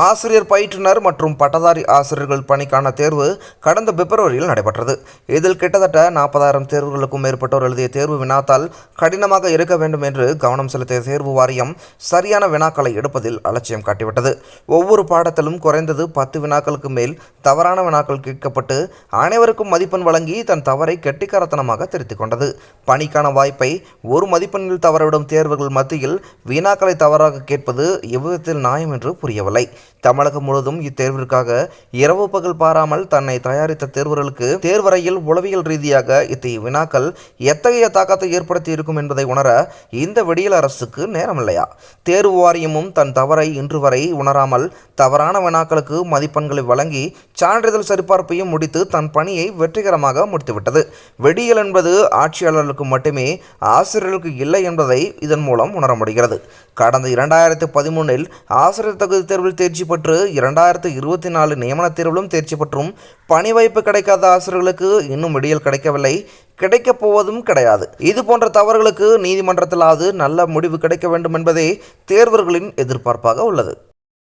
ஆசிரியர் பயிற்றுனர் மற்றும் பட்டதாரி ஆசிரியர்கள் பணிக்கான தேர்வு கடந்த பிப்ரவரியில் நடைபெற்றது. இதில் கிட்டத்தட்ட நாற்பதாயிரம் தேர்வுகளுக்கும் மேற்பட்டோர் எழுதிய தேர்வு வினாத்தால் கடினமாக இருக்க வேண்டும் என்று கவனம் செலுத்திய தேர்வு வாரியம் சரியான வினாக்களை எடுப்பதில் அலட்சியம் காட்டிவிட்டது. ஒவ்வொரு பாடத்திலும் குறைந்தது பத்து வினாக்களுக்கு மேல் தவறான வினாக்கள் கேட்கப்பட்டு அனைவருக்கும் மதிப்பெண் வழங்கி தன் தவறை கெட்டிக்காரத்தனமாக திருத்திக் கொண்டது. பணிக்கான வாய்ப்பை ஒரு மதிப்பெண்ணில் தவறவிடும் தேர்வுகள் மத்தியில் வினாக்களை தவறாக கேட்பது எவ்விதத்தில் நியாயம் என்று புரியவில்லை. தமிழகம் முழுவதும் இத்தேர்விற்காக இரவு பகல் பாராமல் தன்னை தயாரித்த தேர்வர்களுக்கு தேர்வறையில் உளவியல் ரீதியாக இத்தகைய வினாக்கள் எத்தகைய தாக்கத்தை ஏற்படுத்தி இருக்கும் என்பதை உணர இந்த வெடியல் அரசுக்கு நேரமில்லையா? தேர்வு வாரியமும் தன் தவறை இன்று வரை உணராமல் தவறான வினாக்களுக்கு மதிப்பெண்களை வழங்கி சான்றிதழ் சரிபார்ப்பையும் முடித்து தன் பணியை வெற்றிகரமாக முடித்துவிட்டது. வெடியல் என்பது ஆட்சியாளர்களுக்கு மட்டுமே ஆசிரியர்களுக்கு இல்லை என்பதை இதன் மூலம் உணர முடிகிறது. கடந்த இரண்டாயிரத்து பதிமூனில் ஆசிரியர் தகுதி தேர்வில் தேர்ச்சி பெற்று இரண்டாயிரத்து இருபத்தி நாலு நியமனத் தேர்விலும் தேர்ச்சி பெற்றும் பணி வாய்ப்பு கிடைக்காத ஆசிரியர்களுக்கு இன்னும் விடியல் கிடைக்கவில்லை. கிடைக்கப் போவதும் கிடையாது. இது போன்ற தவறுகளுக்கு நீதிமன்றத்திலாவது நல்ல முடிவு கிடைக்க வேண்டும் என்பதே தேர்வர்களின் எதிர்பார்ப்பாக உள்ளது.